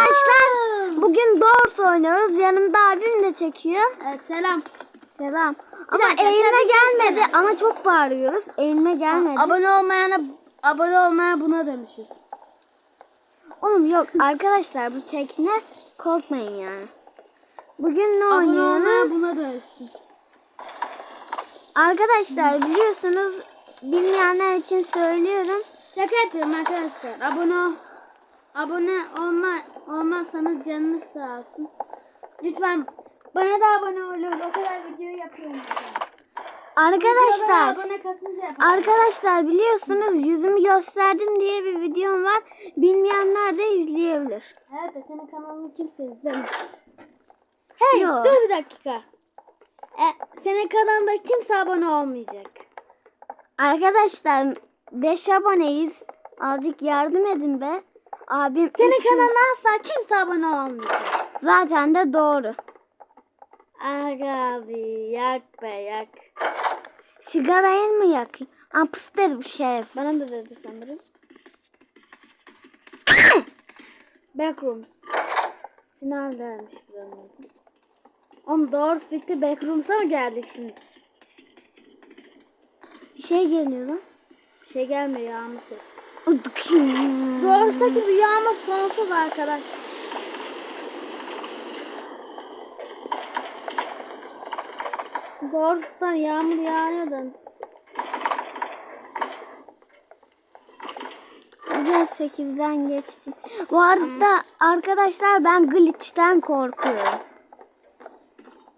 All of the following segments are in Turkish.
Arkadaşlar bugün Doors oynuyoruz. Yanımda abim de çekiyor. Evet selam. Selam. Ama dakika, eğilme sen bir gelmedi kessene. ama çok bağırıyoruz. Eğilme gelmedi. Abone olmayana abone olmaya buna dönüşüz. Oğlum yok arkadaşlar bu tekne korkmayın yani. Bugün ne Abone oynuyoruz? buna dönüşsün. Arkadaşlar biliyorsunuz bilmeyenler için söylüyorum. Şaka yapıyorum arkadaşlar. Abone ol. Abone olma olmazsanız canınız sağ olsun. Lütfen bana da abone olun. O kadar video yapıyorum. Arkadaşlar. Arkadaşlar biliyorsunuz yüzümü gösterdim diye bir videom var. Bilmeyenler de izleyebilir. Evet de senin kanalını kimse izlemiyor. Hey Yo. dur bir dakika. E, senin kanalında kimse abone olmayacak. Arkadaşlar 5 aboneyiz. Azıcık yardım edin be. Abim Senin 300. kanalına asla kimse abone olmayacak. zaten de doğru. Aga abi yak be yak. Sigarayı mı yakayım? Apıs dedi bu şerefsiz. Bana da dedi sanırım. Backrooms. Final dermiş buranın. Oğlum Doors bitti Backrooms'a mı geldik şimdi? Bir şey geliyor lan. Bir şey gelmiyor yağmur ses. Doğrusdaki rüyama sonsuz arkadaşlar. Doğrudan yağmur yağıyordu. Bugün 8'den geçtim. Bu arada arkadaşlar ben glitch'ten korkuyorum.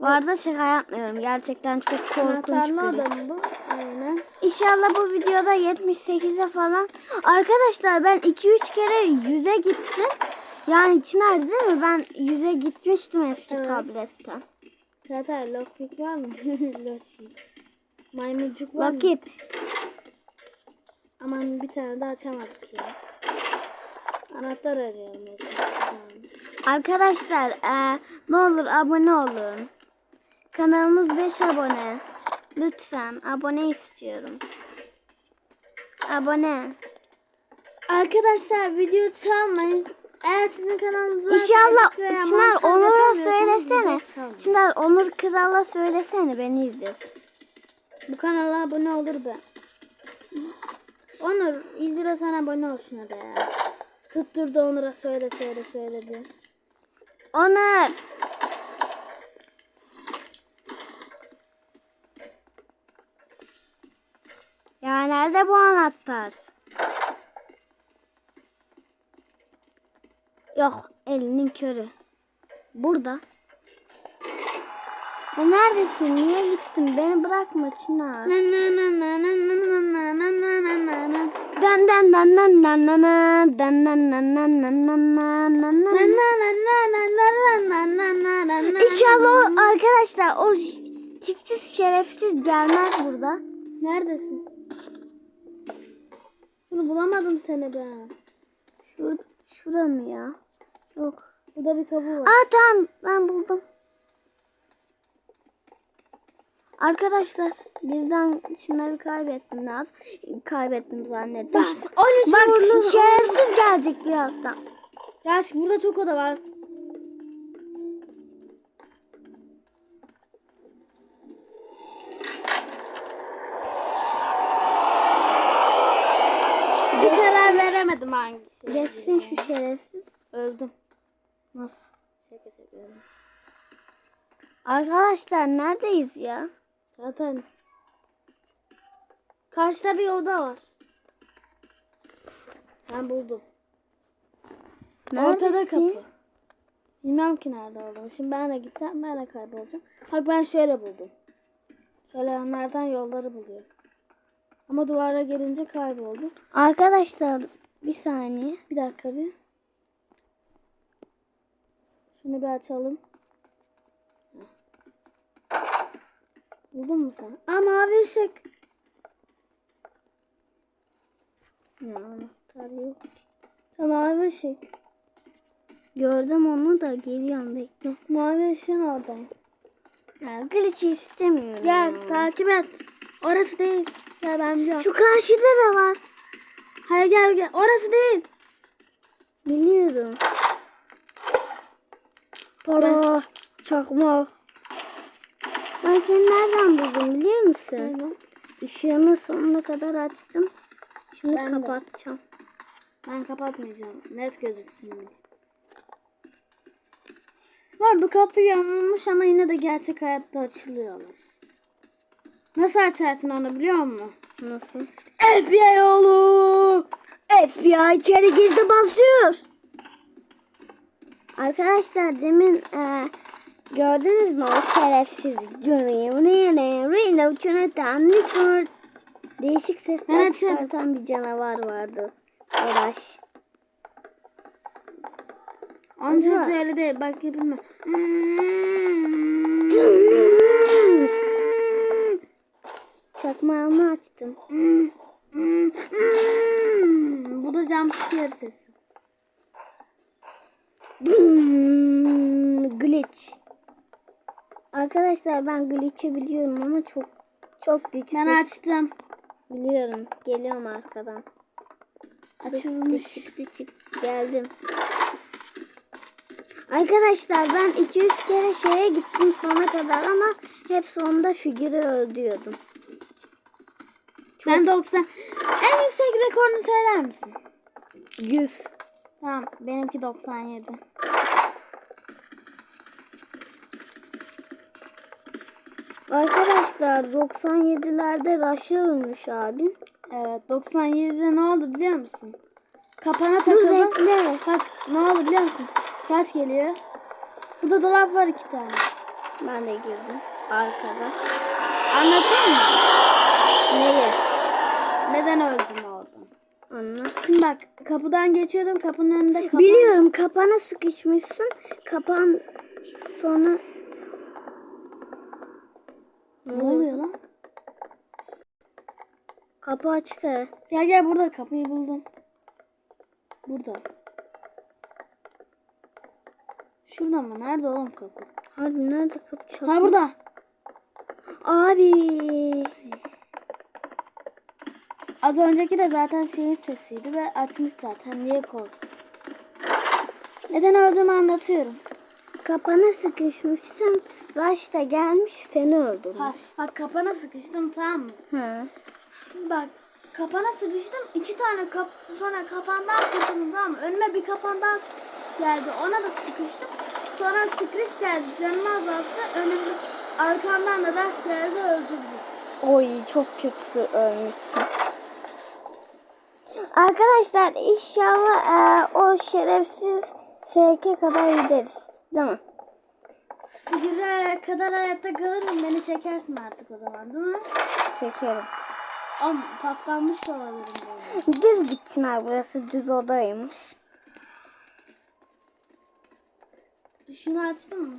Bu arada şaka yapmıyorum. Gerçekten çok korkunç bir adam bu. Aynen. İnşallah bu videoda 78'e falan. Arkadaşlar ben 2-3 kere 100'e gittim. Yani Çınar değil mi? Ben 100'e gitmiştim eski Evet. tabletten. Zaten lockpick var mı? lockpick. Maymuncuk var mı? Vakit. Aman bir tane daha açamadık ya. Anahtar arıyorum. Arkadaşlar eee, ne olur abone olun. Kanalımız 5 abone. Lütfen abone istiyorum. Abone. Arkadaşlar video çalmayın. Eğer sizin kanalınız varsa İnşallah Çınar Onur'a söylesene. Çınar Onur Kral'a söylesene beni izlesin. Bu kanala abone olur be. Onur izliyorsan abone ol şuna da ya. Tutturdu Onur'a söyle söyle söyle diye. Onur. Ya nerede bu anahtar? Yok elinin körü. Burada. Ya neredesin? Niye gittin? Beni bırakma Çınar. Na na na na na na na na na na na na. Dan dan dan dan dan dan dan dan dan dan dan dan dan dan. İnşallah arkadaşlar o tipsiz şerefsiz gelmez burada. Neredesin? Bunu bulamadım seni ben. Şur şura mı ya? Yok. Burada bir kabuğu var. Aa tamam ben buldum. Arkadaşlar birden şunları kaybettim lazım. Kaybettim zannettim. 13 Bak şerefsiz gelecek birazdan. Gerçi burada çok oda var. Veremedim hangisi. Geçsin şu şerefsiz. Öldüm. Nasıl? Şaka. Arkadaşlar neredeyiz ya? Zaten karşıda bir oda var. Ben buldum. Ortada Neredesin? kapı. Bilmem ki nerede olduğunu. Şimdi ben de gitsem ben de kaybolacağım. Bak ben şöyle buldum. Şöyle yanlardan yolları buluyorum. Ama duvara gelince kayboldu. Arkadaşlar bir saniye. Bir dakika bir. Şunu bir açalım. Buldun mu sen? Aa mavi ışık. Ya anahtar yok. Tamam mavi ışık. Gördüm onu da geliyorum bekle. Mavi ışığın oradayım. Ya glitch'i istemiyorum. Gel ya. takip et. Orası değil. Gel ben biliyorum. Şu karşıda da var. Hayır gel gel. Orası değil. Biliyorum. Para, çakmak. Ben seni nereden buldum biliyor musun? Işığımı sonuna kadar açtım. Şimdi Ben de. kapatacağım. Ben kapatmayacağım. Net gözüksün diye. Var bu kapı yanılmış ama yine de gerçek hayatta açılıyorlar. Nasıl açarsın onu biliyor musun? Nasıl? FBI oğlu. FBI içeri girdi basıyor. Arkadaşlar demin e, gördünüz mü o şerefsiz Reload Değişik sesler Evet, çıkartan bir canavar vardı. Uğraş. Anca Acaba- öyle değil. Bak yapayım mı? Çakmağımı açtım. Bu da jumpscare sesi. Glitch. Arkadaşlar ben glitch'i biliyorum ama çok çok güçsüz. Ben açtım. Biliyorum. Geliyorum arkadan. Açılmış. Çıktı çıktı geldim. Arkadaşlar ben 2-3 kere şeye gittim sona kadar ama hep sonunda figürü öldürdüm. Ben 90. En yüksek rekorunu söyler misin? 100. Tamam. Benimki 97. Arkadaşlar 97'lerde Raş'a ölmüş abim. Evet 97'de ne oldu biliyor musun? Kapana Dur takıldım. bekle. Bak ne oldu biliyor musun? Kaç geliyor? Burada dolap var iki tane. Ben de girdim. Arkada. Anlatayım mı? Nereye? Neden öldün orada? Anlat. Şimdi bak kapıdan geçiyordum kapının önünde kapan. Biliyorum kapana sıkışmışsın. Kapan sonra Ne oluyor lan? kapı açık. he. Gel gel burada kapıyı buldum. Burada. Şurada mı? Nerede oğlum kapı? Harbi nerede kapı çalıyor? Ha burada. Abi. Az önceki de zaten şeyin sesiydi ve açmış zaten. Niye korktun? Neden öldüğümü anlatıyorum. Kapana sıkışmışsın. Raş da gelmiş seni öldürmüş. Ha, bak kapana sıkıştım tamam mı? Ha. Bak kapana sıkıştım. iki tane kap sonra kapandan sıkıştım tamam mı? Önüme bir kapandan geldi. Ona da sıkıştım. Sonra sıkış geldi. Canımı azalttı. Önümde arkamdan da taş geldi öldürdü. Oy çok kötü ölmüşsün. Arkadaşlar inşallah e, o şerefsiz SK kadar gideriz. Değil mi? Figüre kadar hayatta kalırım. Beni çekersin artık o zaman değil mi? Çekerim. Ama paslanmış da olabilirim. böyle. Düz git Çınar burası düz odaymış. Şunu açtın mı?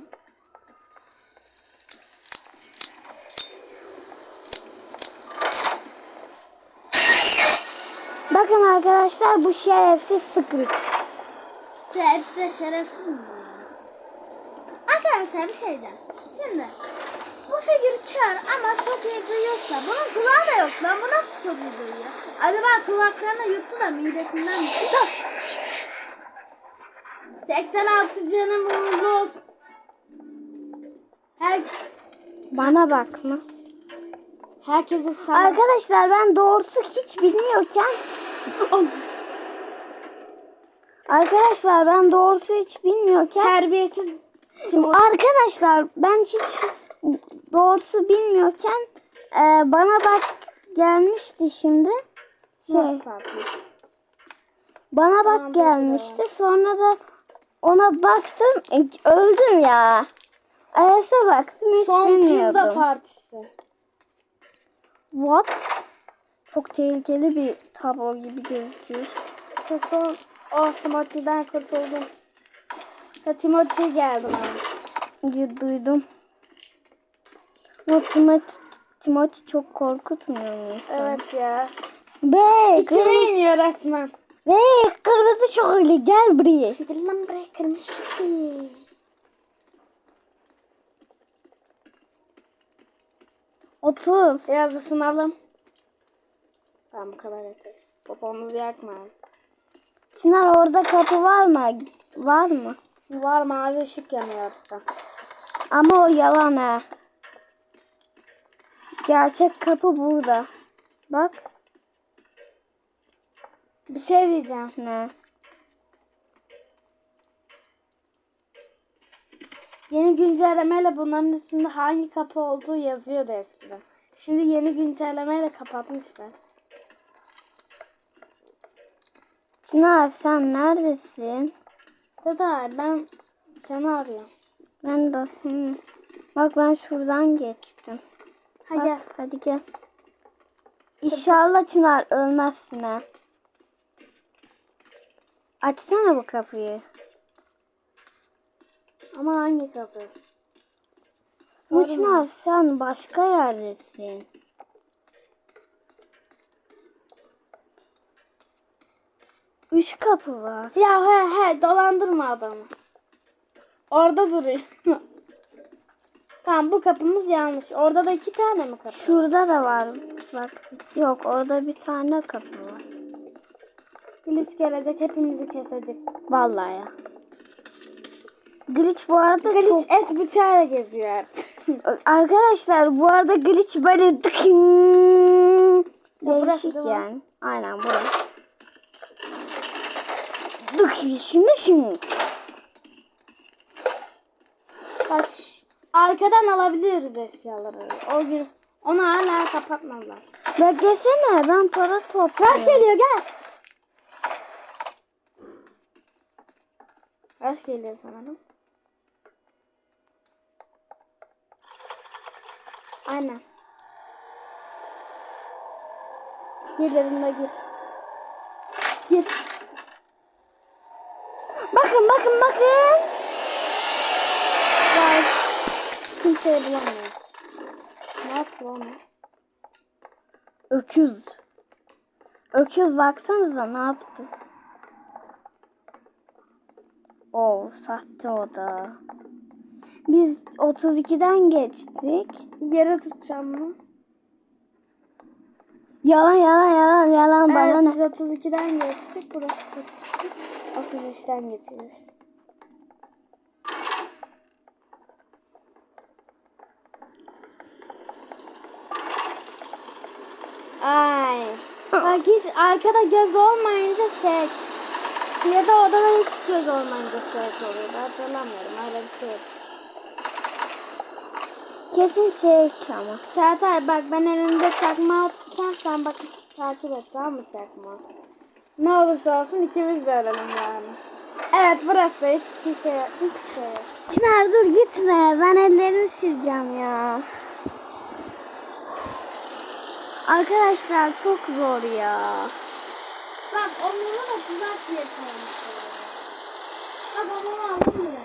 Bakın arkadaşlar bu şerefsiz hepsi de şerefsiz mi? Arkadaşlar bir şey diyeceğim. Şimdi bu figür kör ama çok iyi duyuyorsa bunun kulağı da yok lan. Bu nasıl çok iyi duyuyor? Acaba kulaklarını yuttu da midesinden mi? 86 canımız olsun. Her, Bana bakma. herkese sağ Arkadaşlar ben doğrusu hiç bilmiyorken Arkadaşlar ben doğrusu hiç bilmiyorken Terbiyesiz. Arkadaşlar ben hiç doğrusu bilmiyorken e, bana bak gelmişti şimdi. Şey bana bak gelmişti. Sonra da ona baktım e, öldüm ya. Ayas'a baktım hiç Son pizza bilmiyordum. partisi. What? Çok tehlikeli bir tablo gibi gözüküyor. Son oh Timothy'den kurtuldum. Ha, Timothy geldi bana. duydum. Ama Timothy, Timothy çok korkutmuyor mu insanı? Evet ya. Be, İçime kırmızı, iniyor resmen. be, kırmızı şöyle gel buraya. Gel lan buraya kırmış. Otuz. Biraz ısınalım. Tamam bu kadar yeter. Popomuzu yakma. Çınar orada kapı var mı? Var mı? Var mavi ışık yanıyor hatta. Ama o yalan ha. Gerçek kapı burada. Bak. Bir şey diyeceğim. Ne? Yeni güncellemeyle bunların üstünde hangi kapı olduğu yazıyordu eskiden. Şimdi yeni güncellemeyle kapatmışlar. Çınar sen neredesin? Dede ben seni arıyorum. Ben de seni. Bak ben şuradan geçtim. Ha Bak, gel. Hadi gel. İnşallah Çınar ölmezsin ha. Açsana bu kapıyı. Ama hangi kapı? Sorun Çınar sen başka yerdesin. Üç kapı var. Ya he he dolandırma adamı. Orada duruyor. tamam bu kapımız yanlış. Orada da iki tane mi kapı? Şurada da var. Bak. Yok orada bir tane kapı var. Polis gelecek hepimizi kesecek. Vallahi ya. Glitch bu arada Polis çok... et bıçağıyla geziyor artık. Arkadaşlar bu arada glitch böyle burası değişik yani. Aynen burası. Şimdi şş, arkadan alabiliyoruz eşyaları. O gün onu hala kapatmadılar. Beklesene ben para Rush topluyorum. geliyor gel. Rush geliyor sanırım. Aynen. Gir dedim de gir. Gir. Bakın bakın bakın. Vay. Kimseyi bulamıyor. Ne yaptı lan? Öküz. Öküz baksanıza ne yaptı? Oo sahte o da. Biz 32'den geçtik. Yere tutacağım bunu. Yalan yalan yalan yalan bana Evet ne? biz 32'den geçtik. Burası 32. 33'ten geçeceğiz. Ay. Bak hiç arkada göz olmayınca sek. Ya da odada hiç göz olmayınca sek oluyor. Ben hatırlamıyorum öyle bir şey. Kesin şey ama. Çağatay bak ben elimde çakmağı tutsam sen bak takip et tamam mı çakmağı? Ne olursa olsun ikimiz de ölelim yani. Evet burası hiç kimse yok. Hiçbir şey yok. Çınar dur gitme. Ben ellerimi sileceğim ya. Arkadaşlar çok zor ya. Bak onları da tuzak koymuşlar. Bak aldım bile.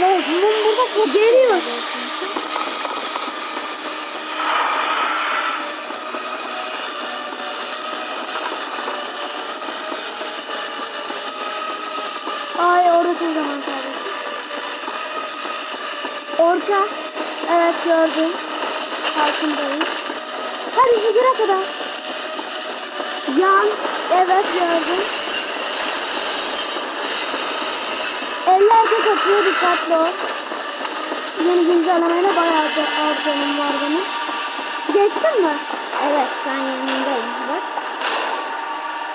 Ne? Mum burada çok geliyor. Çok zaman kaldı. Orta. Evet gördüm. Farkındayım. Hadi figüre kadar. Yan. Evet gördüm. Eller tek atıyor dikkatli ol. Yeni güncellemeyle bayağı az canım var benim. Geçtin mi? Evet ben yanındayım. Bak.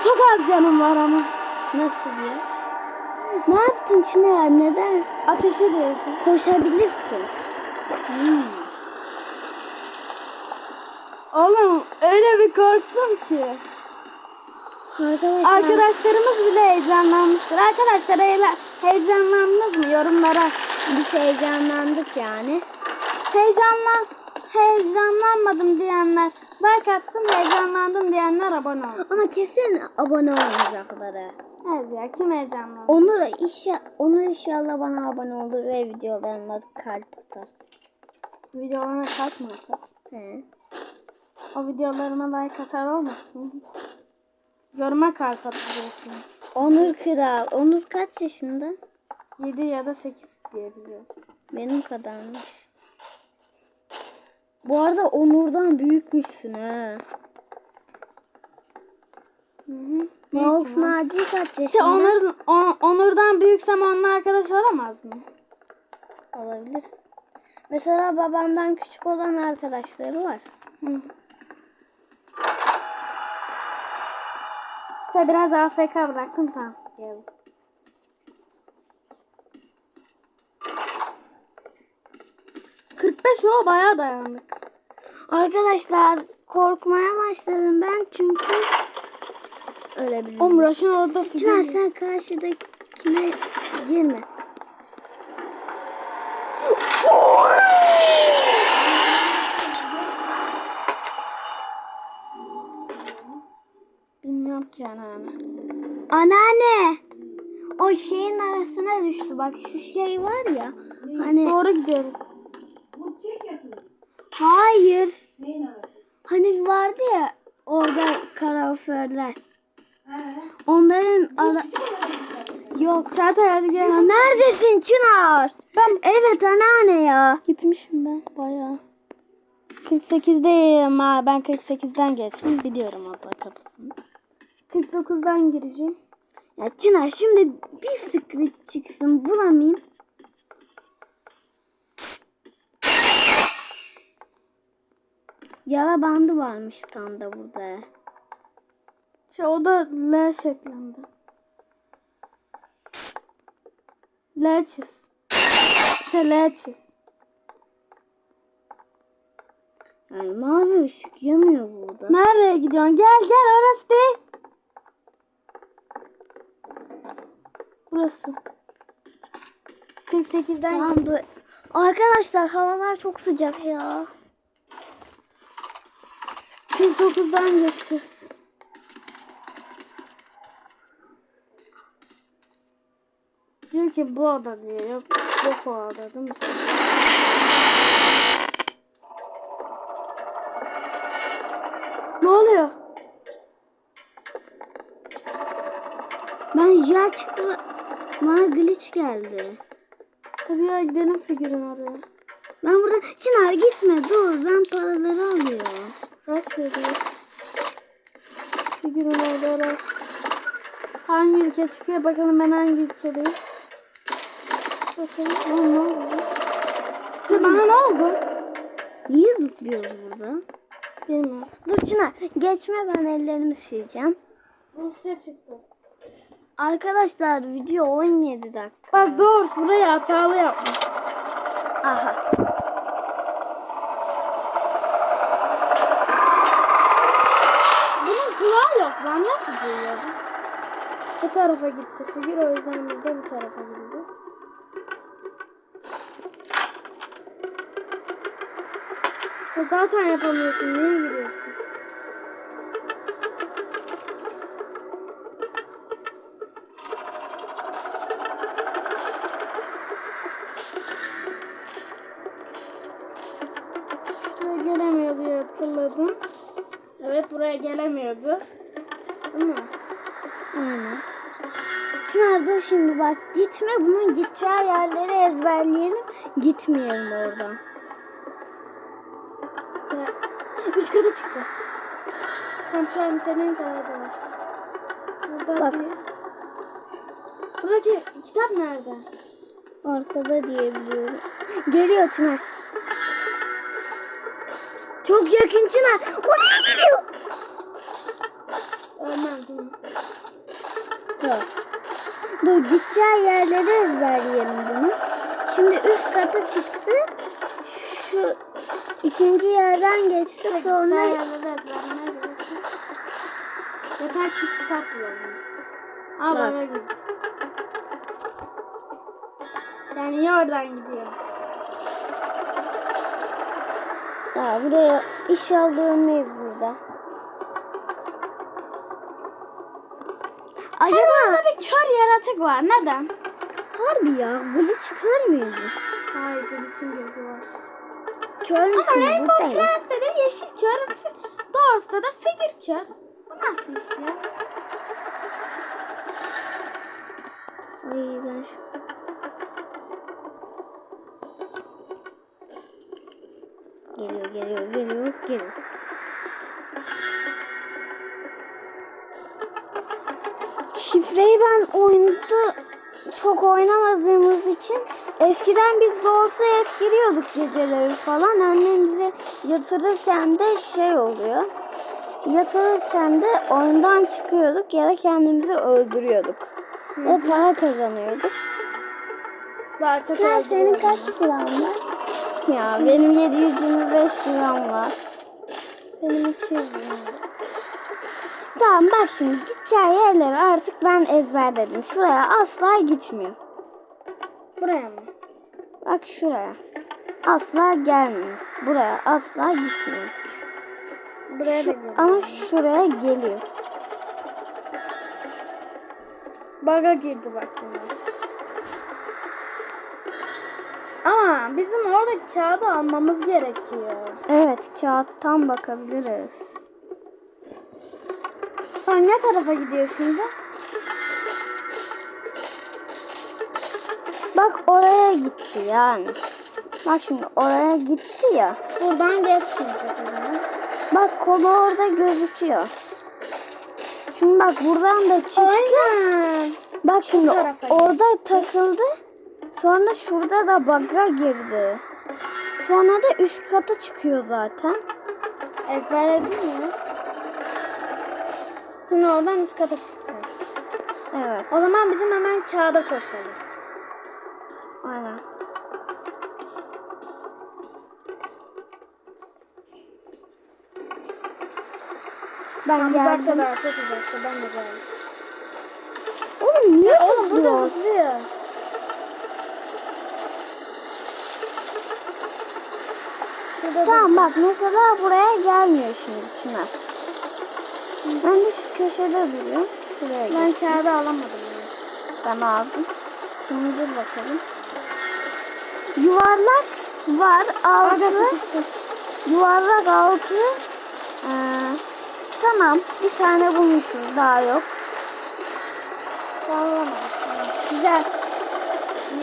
Çok az canım var ama. Nasıl ya? Ne yaptın Çınar? Neden? Ateş ediyorsun. Koşabilirsin. Hmm. Oğlum öyle bir korktum ki. Arkadaşlar. Arkadaşlarımız bile heyecanlanmıştır. Arkadaşlar heyelan- heyecanlandınız mı yorumlara? Biz heyecanlandık yani. Heyecanlan heyecanlanmadım diyenler like atsın heyecanlandım diyenler abone olsun. Ama kesin abone olmayacakları. Evet ya kim heyecanlandı? Onur, inşa, Onur inşallah bana abone olur ve videolarıma kalp atar. Videolarına kalp mı atar? He. O videolarıma like atar olmasın. Yoruma kalp atıyorsun. Onur Kral. Onur kaç yaşında? 7 ya da 8 diye biliyorum. Benim kadarmış. Bu arada Onur'dan büyükmüşsün hı. Nox Naci kaç İşte yaşında? Onur, O- Onur'dan büyüksem onunla arkadaş olamaz mı? Olabilir. Mesela babamdan küçük olan arkadaşları var. Hı. İşte biraz AFK bıraktım tamam. Geldim. ...45 o bayağı dayandık. Arkadaşlar korkmaya başladım ben çünkü ölebilirim. Oğlum Rush'ın orada Çınar figür... sen karşıdakine girme. Bilmiyorum ki yani. Anneanne. O şeyin arasına düştü. Bak şu şey var ya. Hani Doğru gidiyorum. Hayır. Hani vardı ya orada kaloriferler. Onların ara... Yok. Çağatay hadi Ya gel. neredesin Çınar? Ben evet anneanne ya. Gitmişim ben bayağı. 48'deyim ha. Ben 48'den geçtim. Biliyorum abla kapısını. 49'dan gireceğim. Ya Çınar şimdi bir script çıksın bulamayayım. Yara bandı varmış tam da burada. Şey o da L şeklinde. L çiz. Şey L çiz. Yani mavi ışık yanıyor burada. Nereye gidiyorsun? Gel gel orası değil. Burası. 48'den Tamam. Arkadaşlar havalar çok sıcak ya. 49'dan geçeceğiz. Diyor ki bu oda diyor. Yok, yok o oda değil mi? Ne oluyor? Ben ya çıktı. Bana glitch geldi. Hadi ya gidelim figürün oraya. Ben burada Çınar gitme dur ben paraları alıyorum. Rush geliyor. Figürün orada Rush. Hangi ülke çıkıyor bakalım ben hangi ülkedeyim. Bakalım. Aa, ne oldu? Dur bana ne oldu? Niye zıplıyoruz burada? Bilmiyorum. Dur Çınar geçme ben ellerimi sileceğim. Rusya çıktı. Arkadaşlar video 17 dakika. Bak doğru burayı hatalı yapmış. Aha. Bunun kulağı yok lan nasıl duyuyor? Bu tarafa gitti figür o yüzden biz de bu tarafa gideceğiz. Ya zaten yapamıyorsun niye giriyorsun? Şimdi bak gitme bunun gideceği yerleri ezberleyelim. Gitmeyelim oradan. Üst kata çıktı. Tam şu an istediğin kadar da var. Burada Bak. bir... Buradaki kitap nerede? Arkada diyebiliyorum. Geliyor Çınar. Çok yakın Çınar. Oraya geliyor. Ölmem mi? Dur. Gideceği yerleri ezberleyelim bunu. Şimdi üst kata çıktı. Şu ikinci yerden geçti Sen sonra. Yeter ki kitap bulalım Bak. bana. Yani iyi oradan gidiyor. ya buraya inşallah dönmeyiz burada. Yaratık var. Neden? harbi ya glitch kör müydü? Hayır, için gözü var. Kör Ama müsün Rainbow buradayım. Friends'te de yeşil kör, Doğrusu da figür kör. Bu nasıl iş ya? Ay ben şu... Geliyor geliyor geliyor geliyor. Şifreyi ben oyunda çok oynamadığımız için eskiden biz hep giriyorduk geceleri falan. Annem bize yatırırken de şey oluyor. Yatırırken de oyundan çıkıyorduk ya da kendimizi öldürüyorduk. Ve para kazanıyorduk. Daha çok Ya senin kaç liran var? Ya benim 725 liram var. Benim 200 lira. Tamam bak şimdi gideceği yerleri artık ben ezberledim. Şuraya asla gitmiyor. Buraya mı? Bak şuraya. Asla gelmiyor. Buraya asla gitmiyor. Buraya da gel. Ama şuraya geliyor. Baga girdi bak yine. Ama bizim oradaki kağıdı almamız gerekiyor. Evet kağıttan bakabiliriz. Sen ne tarafa gidiyor şimdi? Bak oraya gitti yani. Bak şimdi oraya gitti ya. Buradan geçmeyecek o zaman. Bak kolu orada gözüküyor. Şimdi bak buradan da çıktı. Aynen. Bak şimdi orada takıldı. Sonra şurada da bug'a girdi. Sonra da üst kata çıkıyor zaten. Ezberledin mi? Şimdi oradan üst kata çıkacağız. Evet. O zaman bizim hemen kağıda koşalım. Aynen. Ben geldim. daha çok uzakta ben de geldim. Oğlum niye Oğlum burada. Şurada Tamam bak mesela buraya gelmiyor şimdi Çınar. Ben de köşede duruyorum. Şuraya ben gel. kağıdı alamadım. Ben aldım. Şimdi dur bakalım. Yuvarlak var. Altı. Yuvarlak altı. Ee, tamam. Bir tane bulmuşuz. Daha yok. Alamadım. Güzel.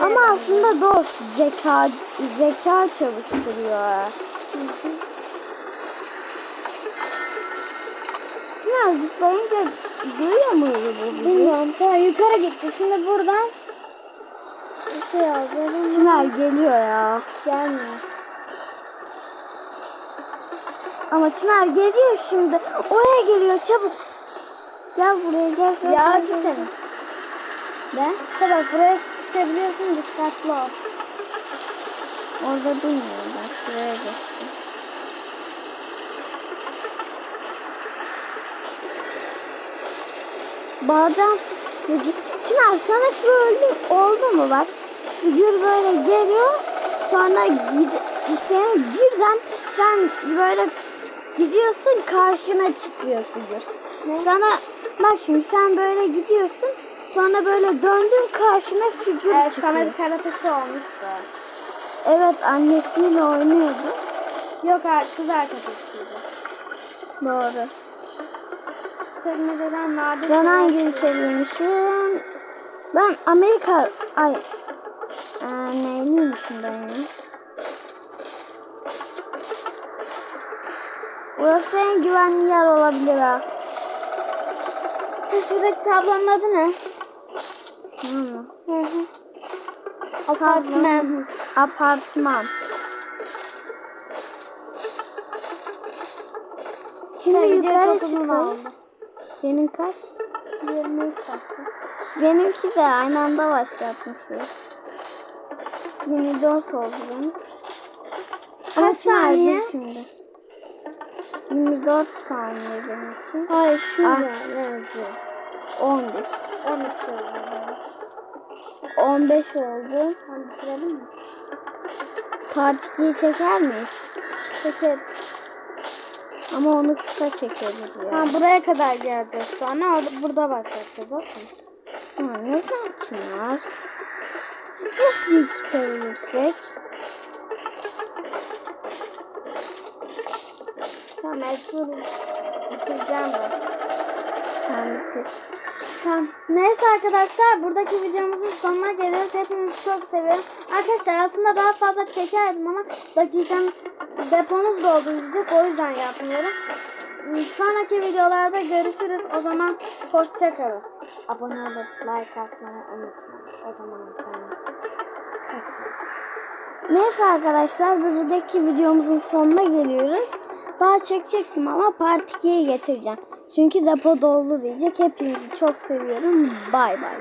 Ama aslında dost zeka zeka çalıştırıyor. Çınar zıplayınca duyuyor muydu bu? Bilmiyorum. Tamam yukarı gitti. Şimdi buradan bir şey alacağım. Çınar geliyor ya. Gelmiyor. Ama Çınar geliyor şimdi. Oraya geliyor çabuk. Gel buraya gel. gel, Ya gel, gel. senin. Ben İşte bak buraya sıkışabiliyorsun. Dikkatli ol. orada durmuyorum ben. Şuraya geçtim. Bazen figür... Çınar sana şöyle oldu mu bak. Figür böyle geliyor. Sonra gid sen birden sen böyle gidiyorsun karşına çıkıyor figür. Sana bak şimdi sen böyle gidiyorsun. Sonra böyle döndün karşına figür Evet çıkıyor. sana bir karatesi olmuştu. Evet annesiyle oynuyordu. Yok kız arkadaşıydı. Doğru. Çekmeceden nadir Ben hangi ülkeliymişim? Ben Amerika... Ay... Ee, neyliymişim ben ya? Burası en güvenli yer olabilir ha. Şu şuradaki tablonun adı ne? Hı hı. Apartman. Apartman. Şimdi yukarı çıkalım. Senin kaç? 23 dakika. Benimki de aynı anda başlatmışız. 24 oldu benim. Kaç saniye? şimdi. 24 saniye benimki. Hayır şurada Ah. yazıyor. 11. 12 oldu. 15 oldu. Hadi bitirelim mi? Part 2'yi çeker miyiz? Çekeriz. Ama onu kısa çekeriz ya. Tamam buraya kadar geleceğiz sonra orada, burada başlayacağız. Bakın. Ama neden Çınar? Nasıl ölürsek? Tamam mecbur bitireceğim ben. Sen bitir. Tamam. Neyse arkadaşlar buradaki videomuzun sonuna geliyoruz. Hepinizi çok seviyorum. Arkadaşlar aslında daha fazla çekerdim ama dakikam deponuz doldu izleyecek o yüzden yapmıyorum. Sonraki videolarda görüşürüz. O zaman hoşçakalın. Abone olup like atmayı unutmayın. O zaman. Neyse arkadaşlar buradaki videomuzun sonuna geliyoruz. Daha çekecektim ama part 2'ye getireceğim. Çünkü depo doldu diyecek. Hepinizi çok seviyorum. Bay bay.